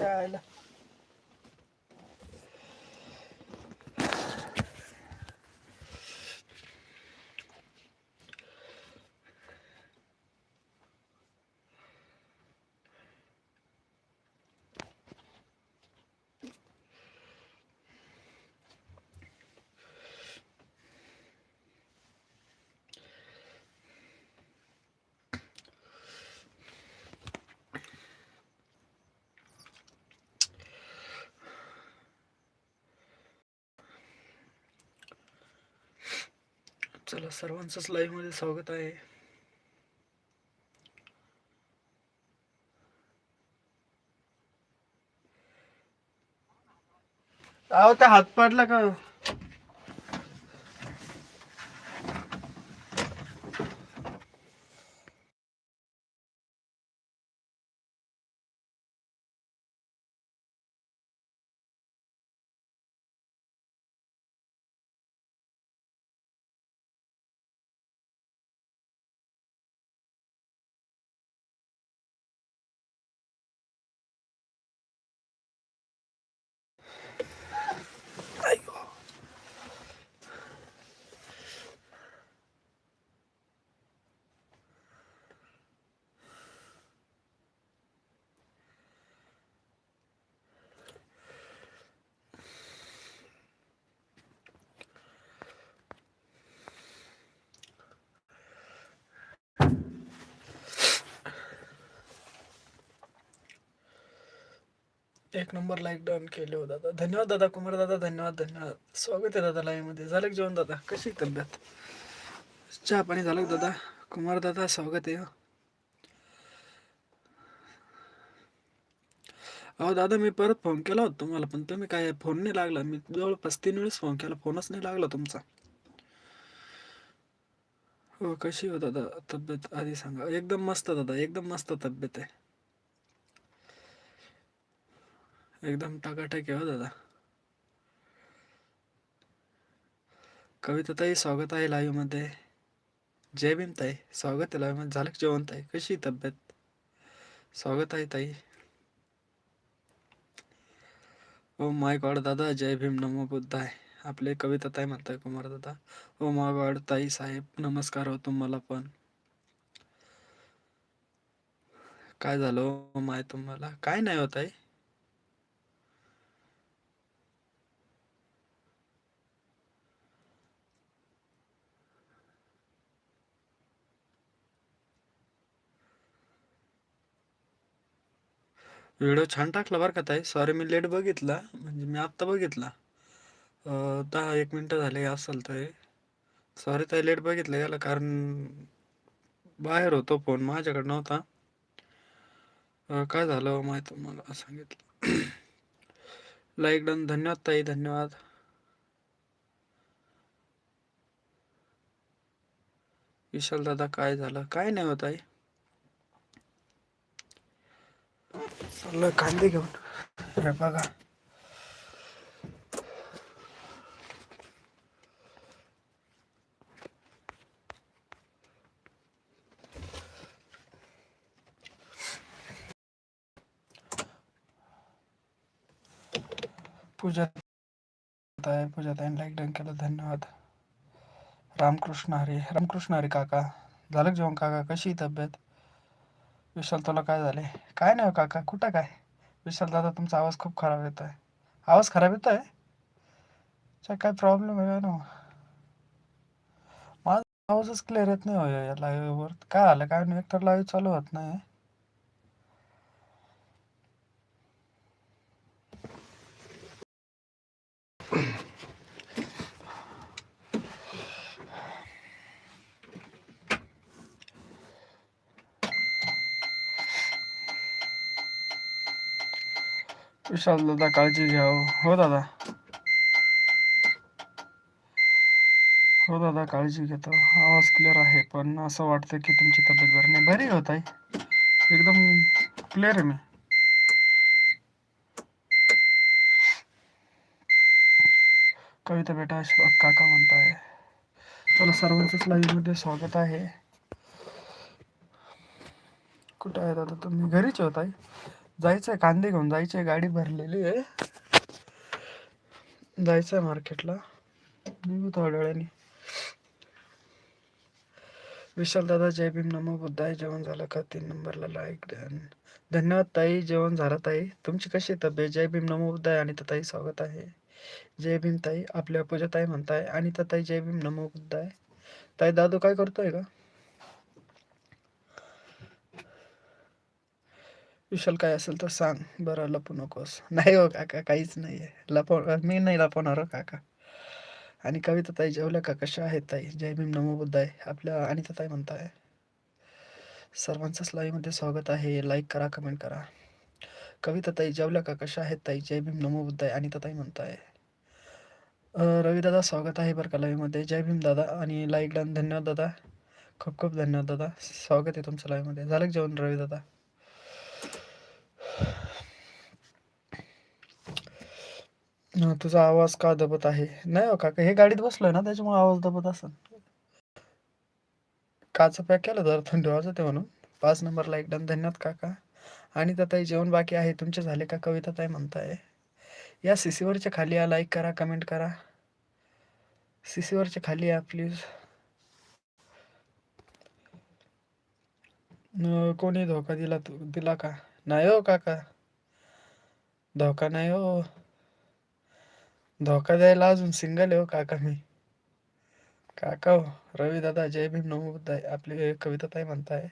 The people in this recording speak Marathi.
Chala. आपल्याला सर्वांचंच लाईव्हमध्ये स्वागत आहे. अहो त्या हात पाडला का? एक नंबर लाईक डन केले हो दादा. धन्यवाद दादा कुमार दादा धन्यवाद धन्यवाद. स्वागत आहे दादा लाईव्हमध्ये. झालं जेवण दादा? कशी तब्येत? चहा पाणी झालं दादा? कुमार दादा स्वागत आहे हो. अहो दादा मी परत फोन केला होता तुम्हाला पण तुम्ही काय फोन नाही लागला. मी जवळपास तीन वेळेस फोन केला. फोनच नाही लागला तुमचा. हो कशी हो दादा तब्येत? आधी सांगा. एकदम मस्त दादा एकदम मस्त तब्येत आहे. एकदम टाकाटक आहे हो दादा. कविता ताई स्वागत आहे लाईव्हमध्ये. जय भीम ताई स्वागत आहे लाईव्हमध्ये. झालं जेवण ताई? कशी तब्येत? स्वागत आहे ताई. ओ माय गॉड दादा जय भीम नमो बुद्धाय आपले कविता ताई म्हणताय कुमार दादा. ओ माय गॉड ताई साहेब नमस्कार हो तुम्हाला पण. काय झालं हो माय तुम्हाला? काय नाही होत आहे व्हिडिओ छान टाकला बरं का ताई. सॉरी मी लेट बघितला. म्हणजे मी आत्ता बघितला. दहा एक मिनटं झाले असेल तर सॉरी ताई लेट बघितलं याला कारण बाहेर होतो फोन माझ्याकडे नव्हता. काय झालं हो माहीत मला सांगितलं. लाईक डन धन्यवाद ताई धन्यवाद. विशाल दादा काय झालं? काय नाही होत आई चाललं कांदे घेऊन. हे बघा. पूजा ताई पूजा लाईक डन केलं. धन्यवाद. रामकृष्ण हरी रामकृष्ण हरी काका. झालं जेवण काका? कशी तब्येत? विशाल तुला काय झाले? काय नाही हो काका? कुठं काय? विशाल दादा तुमचा आवाज खूप खराब येत आहे आवाज खराब येत आहे काय प्रॉब्लेम आहे ना माझा आवाजच क्लिअर येत नाही हो या लाईव्हवर काय आलं काय नाही एकतर लाईव्ह चालू होत नाही. विशाल दादा काळजी घ्या हो. दादा. हो दादा काळजी घेतो. आवाज क्लिअर आहे पण असं वाटतं की तुमची तब्येत बरी नाही. बरी होत आहे हो, एकदम क्लिअर आहे मी. कविता बेटा आशीर्वाद काका म्हणताय. चला सर्वांचंच लाईव्हमध्ये स्वागत आहे. कुठं आहे दादा? तुम्ही घरीच होत आहे हो, जायचंय कांदे घेऊन जायचंय गाडी भरलेली आहे. जायचंय मार्केटला. निघू थोड्या वेळाने. विशाल दादा जय भीम नमो बुद्धाय. जेवण झालं का? तीन नंबरला लाईक द्या धन्यवाद ताई जेवण झालं ताई. तुमची कशी तब्येत? जय भीम नमो बुद्धाय. आणि ताई स्वागत आहे. जय भीम ताई आपल्या पूजा ताई म्हणताय. आणि ताई जय भीम नमो बुद्धाय. ताई दादू काय करतोय का विशाल काय असेल तर सांग. बरं लपू नकोस. नाही हो काका काहीच नाही आहे लपव मी नाही लपवणार हो काका. आणि कविता ताई जेवल्या का? कशा आहेत ताई? जय भीम नमो बुद्धाय. आपल्या अनिता ताई म्हणताय. सर्वांचंच लाईव्हमध्ये स्वागत आहे. लाईक करा कमेंट करा. कविता ताई जेवल्या का? कशा आहेत ताई? जय भीम नमो बुद्धाय. अनिता ताई म्हणताय. रवीदादा स्वागत आहे बरं का लाईव्हमध्ये जय भीम दादा आणि लाईक डन धन्यवाद दादा. खूप खूप धन्यवाद दादा. स्वागत आहे तुमचं लाईव्हमध्ये झालं जेवण रवी दादा? तुझा आवाज का दबत आहे? नाही हो काका हे गाडीत बसलोय ना त्याच्यामुळे आवाज दबत असेल. काचा पॅक केलं जरा थंडी वाजते म्हणून. पाच नंबरला एकदम धन्यवाद काका. आणि ताई जेवण बाकी आहे. तुमचे झाले का? कविता ताई म्हणताय. या सीसीवरच्या खाली या लाईक करा कमेंट करा. सीसीवरच्या खाली या प्लीज कोणी धोका दिला तू दिला का? नाही हो काका. धोका नाही हो. धोका द्यायला अजून सिंगल आहे हो काका मी. काका हो रवी दादा जय भीम नमो बुद्धाय. आपली कविता ताई म्हणताय.